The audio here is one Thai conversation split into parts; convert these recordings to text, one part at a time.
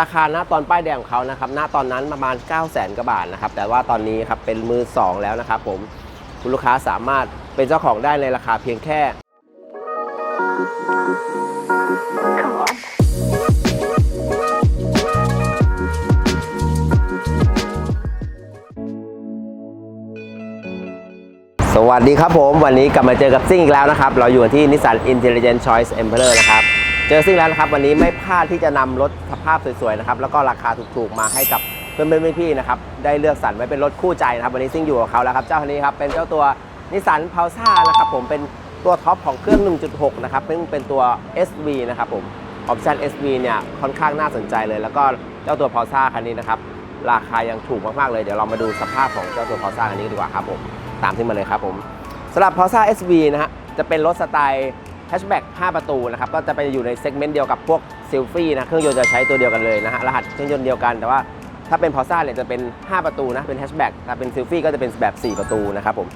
ราคาณตอนป้ายแดงของเขานะครับณตอนนั้นประมาณ9 0 0 0 0 0กว่าบาทนะครับแต่ว่าตอนนี้ครับเป็นมือ 2 แล้วนะครับผมคุณลูกค้าสามารถเป็นเจ้าของได้ในราคาเพียงแค่ สวัสดีครับผม วันนี้กลับมาเจอกับซิ่งอีกแล้วนะครับ เราอยู่ที่ Nissan Intelligent Choice Emperor นะครับ จอซิ่งแล้วนะครับวันนี้ไม่พลาดที่จะนำรถสภาพสวยๆนะครับแล้วก็ราคาถูกๆมาให้กับเพื่อนๆพี่ๆนะครับได้เลือกสรรไว้เป็นรถคู่ใจนะครับวันนี้ซิ่งอยู่กับเขาแล้วครับเจ้าคันนี้ครับเป็นเจ้าตัว Nissan p u l s a นะครับผมเป็นตัวท็อปของเครื่อง 1.6 นะครับซึ่งเป็นตัว SV นะครับผมออปชัน SV เนี่ยค่อนข้างน่าสนใจเลย แล้วก็เจ้าตัว p u l s a คันนี้นะครับราคายังถูกมากๆเลยเดี๋ยวเรามาดูสภาพของเจ้าตัว p u l s a คันนี้ดีกว่าครับผมตามที่มาเลยครับผมสำหรับ p o r s a SV นะฮะจะเป็นรถสไตล์ แฮชแบ็ก5ประตูนะครับก็จะไปอยู่ในเซกเมนต์เดียวกับพวกซิลฟี่นะเครื่องยนต์จะใช้ตัวเดียวกันเลยนะฮะรหัสเครื่องยนต์เดียวกันแต่ว่าถ้าเป็น p o r s a เนี่ยจะเป็น 5 ประตูนะเป็นแฮชแบ็กถ้าเป็นซิลฟี่ก็จะเป็นแบบ 4 ประตูนะครับผม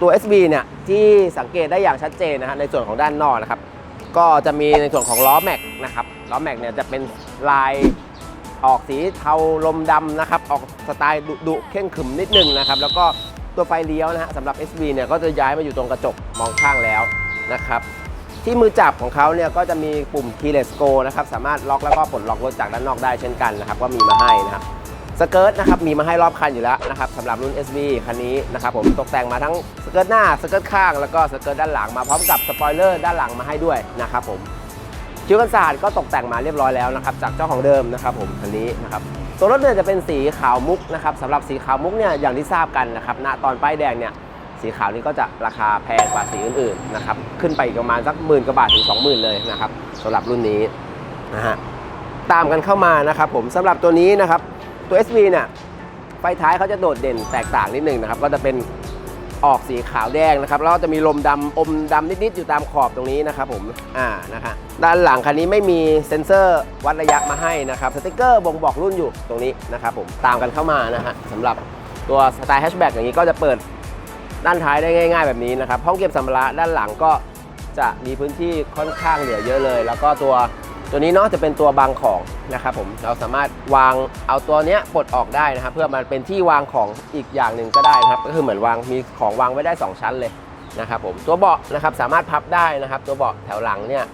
ตัว SV เนี่ยที่สังเกตได้อย่างชัดเจนนะฮะในส่วนของด้านนอกนะครับก็จะมีในส่วนของล้อแม็กนะครับล้อแม็กเนี่ยจะเป็นลายออกสีเทาลมดำนะครับออกสไตล์ดุดุเข่งขึมนิดนึงนะครับแล้วก็ตัวไฟเลี้ยวนะฮะสำหรับ SV เนี่ยก็จะย้ายมาอยู่ตรงกระจกมองข้างแล้วนะครับ ที่มือจับของเขาเนี่ยก็จะมีปุ่ม keyless go นะครับสามารถล็อกแล้วก็ปลดล็อกรถจากด้านนอกได้เช่นกันนะครับก็มีมาให้นะครับสเกิร์ตนะครับมีมาให้รอบคันอยู่แล้วนะครับสำหรับรุ่น SV คันนี้นะครับผมตกแต่งมาทั้งสเกิร์ตหน้าสเกิร์ตข้างแล้วก็สเกิร์ตด้านหลังมาพร้อมกับสปอยเลอร์ด้านหลังมาให้ด้วยนะครับผมคิ้วกันศาสตร์ก็ตกแต่งมาเรียบร้อยแล้วนะครับจากเจ้าของเดิมนะครับผมคันนี้นะครับตัวรถเนี่ยจะเป็นสีขาวมุกนะครับสำหรับสีขาวมุกเนี่ยอย่างที่ทราบกันนะครับณตอนป้ายแดงเนี่ย สีขาวนี้ก็จะราคาแพงกว่าสีอื่นๆนะครับขึ้นไปอีกประมาณสักหมื่นกว่าบาทถึง 20,000 เลยนะครับสำหรับรุ่นนี้นะฮะตามกันเข้ามานะครับผมสำหรับตัวนี้นะครับตัว SV เนี่ยไฟท้ายเขาจะโดดเด่นแตกต่างนิดนึงนะครับก็จะเป็นออกสีขาวแดงนะครับแล้วจะมีลมดำอมดำนิดๆอยู่ตามขอบตรงนี้นะครับผมอ่านะคะด้านหลังคันนี้ไม่มีเซ็นเซอร์วัดระยะมาให้นะครับสติกเกอร์บ่งบอกรุ่นอยู่ตรงนี้นะครับผมตามกันเข้ามานะฮะสำหรับตัวสไตล์แฮชแบ็กอย่างนี้ก็จะเปิด ด้านท้ายได้ง่าย ๆ แบบนี้นะครับ ห้องเก็บสัมภาระด้านหลังก็จะมีพื้นที่ค่อนข้างเหลือเยอะเลย แล้วก็ตัวตัวนี้เนาะจะเป็นตัวบางของนะครับผมเราสามารถวางเอาตัวเนี้ยปลดออกได้นะครับ เพื่อมันเป็นที่วางของอีกอย่างหนึ่งก็ได้นะครับ ก็คือเหมือนวางมีของวางไว้ได้ 2 ชั้นเลยนะครับผมตัวเบาะนะครับสามารถพับได้นะครับ ตัวเบาะแถวหลังเนี่ย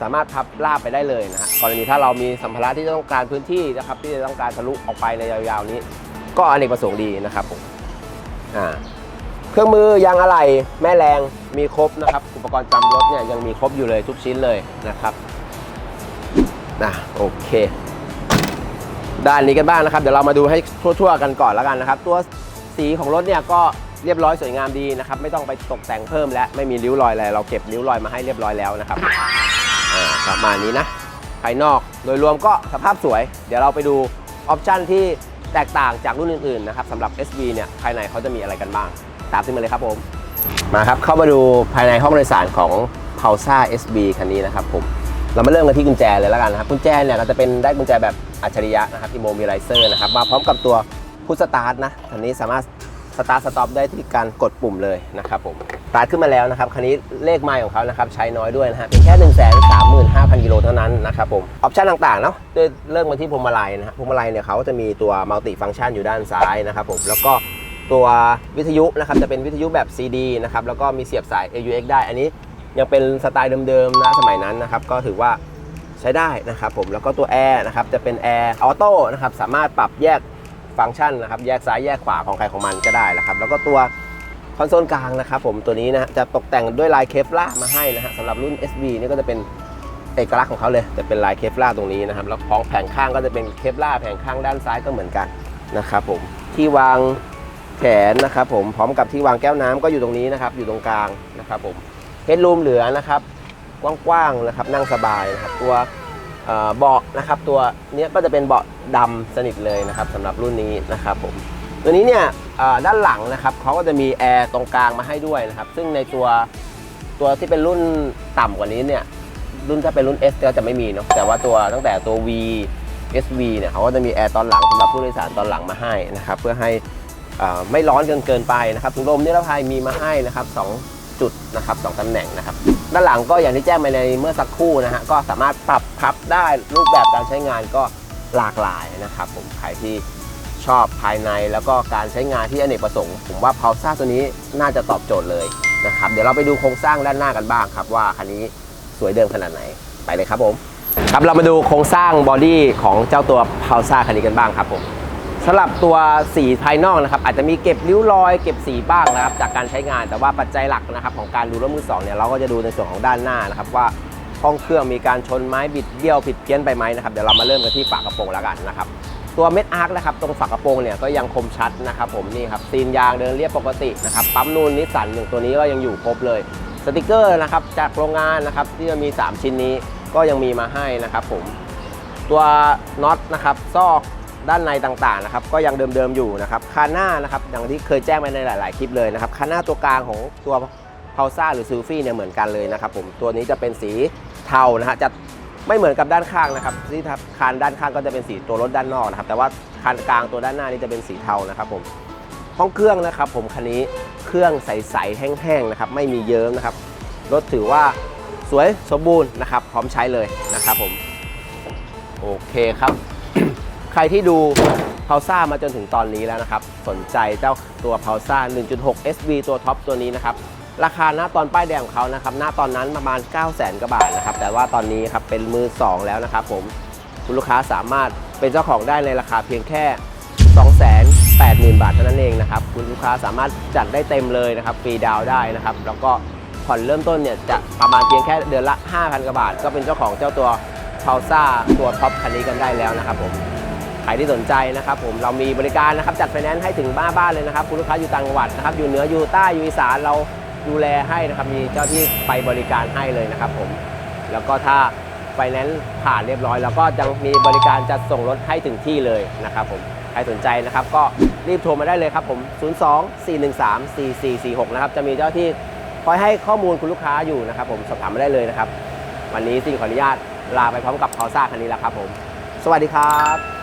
สามารถพับลาบไปได้เลยนะกรณีถ้าเรามีสัมภาระที่ต้องการพื้นที่นะครับ ที่จะต้องการทะลุออกไปในยาวๆนี้ ก็อเนกประสงค์ดีนะครับผมอ่า เครื่องมือยางอะไหล่แม่แรงมีครบนะครับ อุปกรณ์จำรถเนี่ยยังมีครบอยู่เลยทุกชิ้นเลยนะครับนะโอเค ด้านนี้กันบ้างนะครับ เดี๋ยวเรามาดูให้ทั่วๆกันก่อนแล้วกันนะครับ ตัวสีของรถเนี่ยก็เรียบร้อยสวยงามดีนะครับ ไม่ต้องไปตกแต่งเพิ่มและไม่มีริ้วรอยอะไรเราเก็บริ้วรอยมาให้เรียบร้อยแล้วนะครับประมาณนี้นะภายนอกโดยรวมก็สภาพสวย เดี๋ยวเราไปดูออปชันที่แตกต่างจากรุ่นอื่นๆนะครับสำหรับ SV เนี่ยภายในเขาจะมีอะไรกันบ้าง ตามขึ้นมาเลยครับผม มาครับ เข้ามาดูภายในห้องโดยสารของ p a u s a SB คันนี้นะครับผม เรามาเริ่มกันที่กุญแจเลยแล้วกันนะครับ กุญแจเนี่ยก็จะเป็นได้กุญแจแบบอัจฉริยะนะครับ Immobilizer นะครับ มาพร้อมกับตัวพุทสตาร์ทนะคันนี้สามารถสตาร์ทสต็อปได้ที่การกดปุ่มเลยนะครับผมสตาร์ทขึ้นมาแล้วนะครับ คันนี้เลขไมล์ของเขานะครับใช้น้อยด้วยนะฮะ เป็นแค่ 1 3 5 0 0 0 กิโลเท่านั้นนะครับผม ออปชั่นต่างๆ เนาะโดยเริ่มมาที่พวงมาลัยนะฮะ พวงมาลัยเนี่ยเขาก็จะมีตัวมัลติฟัง c t ชันอยู่ด้านซ้ายนะครับผม แล้วก็ ตัววิทยุนะครับจะเป็นวิทยุแบบ CD นะครับแล้วก็มีเสียบสาย AUX ได้ อันนี้ยังเป็นสไตล์เดิมๆนะสมัยนั้นนะครับก็ถือว่าใช้ได้นะครับผมแล้วก็ตัวแอร์นะครับจะเป็นแอร์ออโต้นะครับสามารถปรับแยกฟังก์ชันนะครับแยกซ้ายแยกขวาของใครของมันก็ได้นะครับแล้วก็ตัวคอนโซลกลางนะครับผมตัวนี้นะฮะจะตกแต่งด้วยลายเคฟล่ามาให้นะฮะสำหรับรุ่น SB นี่ก็จะเป็นเอกลักษณ์ของเขาเลยจะเป็นลายเคฟล่าตรงนี้นะครับแล้วของแผงข้างก็จะเป็นเคฟล่าแผงข้างด้านซ้ายก็เหมือนกันนะครับผมที่วาง แขนนะครับผมพร้อมกับที่วางแก้วน้ำก็อยู่ตรงนี้นะครับ อยู่ตรงกลางนะครับผมเฮดรูมเหลือนะครับกว้างๆนะครับนั่งสบายนะครับตัวเบาะนะครับตัวเนี้ยก็จะเป็นเบาะดำสนิทเลยนะครับสำหรับรุ่นนี้นะครับผมตัวนี้เนี่ยด้านหลังนะครับเขาก็จะมีแอร์ตรงกลางมาให้ด้วยนะครับซึ่งในตัวตัวที่เป็นรุ่นต่ำกว่านี้เนี่ยรุ่นถ้าเป็นรุ่น S ก็จะไม่มีเนาะแต่ว่าตัวตั้งแต่ตัว V SV เนี่ยเขาก็จะมีแอร์ตอนหลังสำหรับผู้โดยสารตอนหลังมาให้นะครับเพื่อให้ ไม่ร้อนเกินเกินไปนะครับถุงลมนิรภัยมีมาให้นะครับสองจุดนะครับสองตำแหน่งนะครับ ด้านหลังก็อย่างที่แจ้งไปในเมื่อสักครู่นะฮะก็สามารถปรับพับได้รูปแบบการใช้งานก็หลากหลายนะครับ ผมใครที่ชอบภายในแล้วก็การใช้งานที่อเนกประสงค์ ผมว่าพาวซ่าตัวนี้น่าจะตอบโจทย์เลยนะครับเดี๋ยวเราไปดูโครงสร้างด้านหน้ากันบ้างครับ ว่าคันนี้สวยเดิมขนาดไหนไปเลยครับผมครับเรามาดูโครงสร้างบอดี้ของเจ้าตัวพาวซ่าคันนี้กันบ้างครับผม สำหรับตัวสีภายนอกนะครับอาจจะมีเก็บริ้วรอยเก็บสีบ้างนะครับจากการใช้งานแต่ว่าปัจจัยหลักนะครับของการดูรถมือสองเนี่ยเราก็จะดูในส่วนของด้านหน้านะครับว่าห้องเครื่องมีการชนไม้บิดเบี้ยวผิดเพี้ยนไปไหมนะครับเดี๋ยวเรามาเริ่มกันที่ฝากระโปรงแล้วกันนะครับตัวเม็ดอาร์คนะครับตรงฝากระโปรงเนี่ยก็ยังคมชัดนะครับผมนี่ครับซีนยางเดินเรียบปกตินะครับปั๊มนูนนิสสันอย่างตัวนี้ก็ยังอยู่ครบเลยสติกเกอร์นะครับจากโรงงานนะครับที่จะมี 3 ชิ้นนี้ก็ยังมีมาให้นะครับผมตัวน็อตนะครับซอก ด้านในต่างๆนะครับก็ยังเดิมๆอยู่นะครับคาหน้านะครับอย่างที่เคยแจ้งไปในหลาย ๆ คลิปเลยนะครับคาหน้าตัวกลางของตัวพาวซ่าหรือซูฟี่เนี่ยเหมือนกันเลยนะครับผมตัวนี้จะเป็นสีเทานะฮะจะไม่เหมือนกับด้านข้างนะครับที่คานด้านข้างก็จะเป็นสีตัวรถด้านนอกนะครับแต่ว่าคานกลางตัวด้านหน้านี่จะเป็นสีเทานะครับผมห้องเครื่องนะครับผมคันนี้เครื่องใสๆแห้งๆนะครับไม่มีเยิ้มนะครับรถถือว่าสวยสมบูรณ์นะครับพร้อมใช้เลยนะครับผมโอเคครับ รที่ดูพาวซ่ามาจนถึงตอนนี้แล้วนะครับ สนใจเจ้าตัวพาวซ่า 1.6 SV ตัวท็อปตัวนี้นะครับ ราคาหน้าตอนป้ายแดงของเขานะครับ หน้าตอนนั้นประมาณ9 0 0 0 0 0กว่าบาทนะครับ แต่ว่าตอนนี้ครับเป็นมือ 2 แล้วนะครับผม คุณลูกค้าสามารถเป็นเจ้าของได้ในราคาเพียงแค่ 280,000 บาทเท่านั้นเองนะครับ คุณลูกค้าสามารถจัดได้เต็มเลยนะครับ ฟรีดาวน์ได้นะครับ แล้วก็ผ่อนเริ่มต้นเนี่ยจะประมาณเพียงแค่เดือนละ 5,000กว่าบาท ก็เป็นเจ้าของเจ้าตัวพาวซ่าตัวท็อปคันนี้กันได้แล้วนะครับผม ครที่สนใจนะครับผมเรามีบริการนะครับจัดไฟแนนซ์ให้ถึงบ้านบ้านเลยนะครับคุณลูกค้าอยู่ต่างจังหวัดนะครับอยู่เหนืออยู่ใต้อยู่อีสานเราดูแลให้นะครับมีเจ้าที่ไปบริการให้เลยนะครับผมแล้วก็ถ้าไฟแนนซ์ผ่านเรียบร้อยแล้วก็จะมีบริการจัดส่งรถให้ถึงที่เลยนะครับผมใครสนใจนะครับก็รีบโทรมาได้เลยครับผม 02 413 4446 นะครับจะมีเจ้าที่คอยให้ข้อมูลคุณลูกค้าอยู่นะครับผมสอบถามมาได้เลยนะครับ วันนี้สิ่งขออนุญาตลาไปพร้อมกับพาวซ่าคันนี้แล้วครับผม สวัสดีครับ